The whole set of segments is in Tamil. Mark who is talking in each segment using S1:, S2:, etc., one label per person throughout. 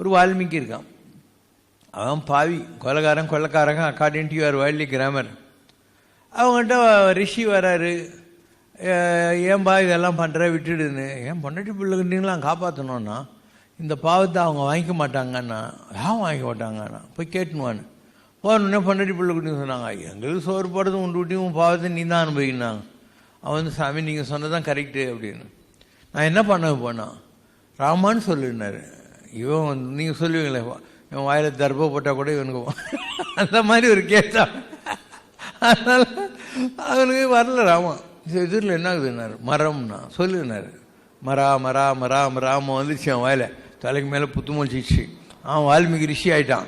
S1: ஒரு வால்மீகி இருக்கான். அவன் பாவி கொலகாரன் கொள்ளக்காரங்க according to your worldly grammar அவங்ககிட்ட ரிஷி வராரு. ஏன்பா இதெல்லாம் பண்ணுற விட்டுடுன்னு. ஏன் பொண்டாட்டி பிள்ளைங்களாம் காப்பாற்றணும்னா இந்த பாவத்தை அவங்க வாங்கிக்க மாட்டாங்கண்ணா ஏன் வாங்கிக்க மாட்டாங்கண்ணா போய் கேட்டுனுவான்னு. போனோடனே பொண்டாட்டி பிள்ளை குட்டின்னு சொன்னாங்க எங்களுக்கு சோறு போடுறது உண்டு விட்டியும் பாவத்தை நீ தான் அனுபவிக்கினாங்க அவன் வந்து சாமி நீங்கள் சொன்னதான் கரெக்டு அப்படின்னு. நான் என்ன பண்ண போனான் ராமான்னு சொல்லினாரு. இவன் வந்து நீங்கள் சொல்லுவீங்களே இவன் வாயில் தர்ப போட்டால் கூட இவனுக்கு அந்த மாதிரி ஒரு கேட்டான் அதனால் அவனுக்கு வரல ராமன் எதிரில் என்ன ஆகுதுன்னாரு மரம்னா சொல்லுனாரு மரா மரா மரா மராம வந்துச்சு அவன் வாயில. தலைக்கு மேலே புத்து முளைச்சிச்சு அவன் வால்மீகி ரிஷி ஆயிட்டான்.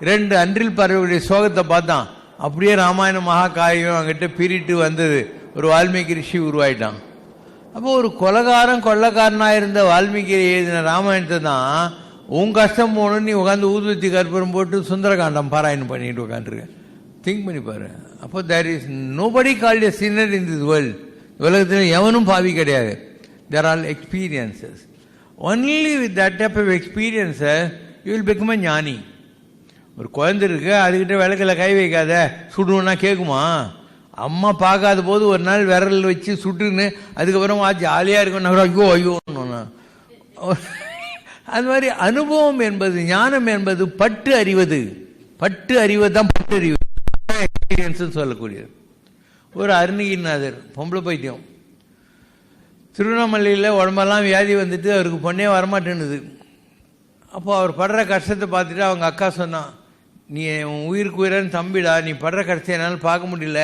S1: ரெண்டு அன்றில் பறவைகளுடைய சோகத்தை பார்த்தான். அப்படியே ராமாயண மகாகாயம் அங்கிட்ட பிரிட்டு வந்தது. ஒரு வால்மீகி ரிஷி உருவாயிட்டான். அப்போ ஒரு கொலகாரன் கொள்ளக்காரனாக இருந்த வால்மீகி எழுதின ராமாயணத்தை தான் உன் கஷ்டம் போகணும்னு நீ உட்காந்து ஊதுவத்தி கற்பூரம் போட்டு சுந்தரகாண்டம் பாராயணம் பண்ணிட்டு உட்காந்துருக்க திங்க் பண்ணி பாரு. அப்போ there is nobody call a sinner in this world உலகத்தில் எவனும் பாவி கிடையாது. There all experiences only with that type of எக்ஸ்பீரியன்ஸை யூ வில் பிகம் அ ஞானி. ஒரு குழந்தை இருக்கு அதுக்கிட்ட விளக்கில் கை வைக்காத சுடுவோன்னா கேட்குமா அம்மா பார்க்காத போது ஒரு நாள் விரல் வச்சு சுட்டுன்னு அதுக்கப்புறம் ஜாலியாக இருக்கும். ஐயோ ஐயோன்னு அது மாதிரி அனுபவம் என்பது ஞானம் என்பது பட்டு அறிவது. பட்டு அறிவது தான் பட்டு அறிவு. எக்ஸ்பீரியன்ஸ் சொல்லக்கூடியது. ஒரு அருணகிரிநாதர் பொம்பளை பைத்தியம். திருவண்ணாமலையில் உடம்பெல்லாம் வியாதி வந்துட்டு அவருக்கு பொண்ணே வரமாட்டேன்னுது. அப்போ அவர் படுற கஷ்டத்தை பார்த்துட்டு அவங்க அக்கா சொன்னான் நீ உன் உயிருக்கு உயிரன்னு தம்பிடா நீ படுற கஷ்டம் என்னால் பார்க்க முடியல.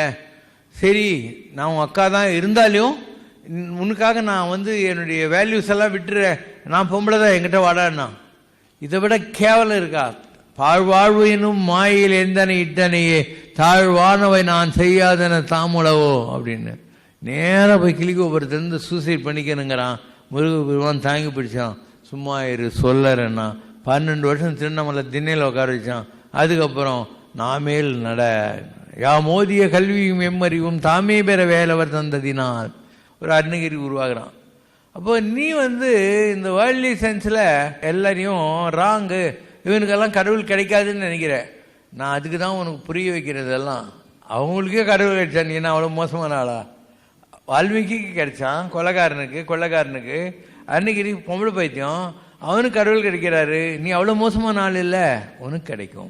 S1: சரி நான் உன் அக்கா தான் இருந்தாலும் உனக்காக நான் வந்து என்னுடைய வேல்யூஸ் எல்லாம் விட்டுறேன். நான் பொம்பளை தான் என்கிட்ட வாடான்னா இதை விட கேவலம் இருக்கா? பாழ்வாழ்வு எனும் மாயில் எந்தனை இட்டனையே? தாழ்வானவை நான் செய்யாதன தாமுளவோ அப்படின்னு. நேராக போய் கிளிகோபுரத்துலேருந்து சூசைட் பண்ணிக்கணுங்கிறான். முருக பெருமான் தாங்கி பிடிச்சான். சும்மா இரு சொல்லறேன்னா பன்னெண்டு வருஷம் திருவண்ணாமலை திண்ணையில் உட்கார வச்சான். அதுக்கப்புறம் நாமேல் நட. யா மோதிய கல்வியும் எம்மறிவும் தாமே பெற வேலவர் தந்ததினால். ஒரு அருணகிரி உருவாகிறான். அப்போ நீ வந்து இந்த வேர்ல்ட்லி சென்ஸில் எல்லாரையும் ராங்கு இவனுக்கெல்லாம் கடவுள் கிடைக்காதுன்னு நினைக்கிற. நான் அதுக்கு தான் உனக்கு புரிய வைக்கிறதெல்லாம் அவங்களுக்கே கடவுள் கிடைச்சா நீ என்ன அவ்வளோ மோசமான ஆளா? வால்மீகிக்கு கிடைச்சான். கொலகாரனுக்கு கொள்ளக்காரனுக்கு அருணகிரிக்கு பொம்பளை பைத்தியம். அவனுக்கு கடவுள் கிடைக்கிறாரு. நீ அவ்வளோ மோசமான ஆள் இல்லை. உனக்கு கிடைக்கும்.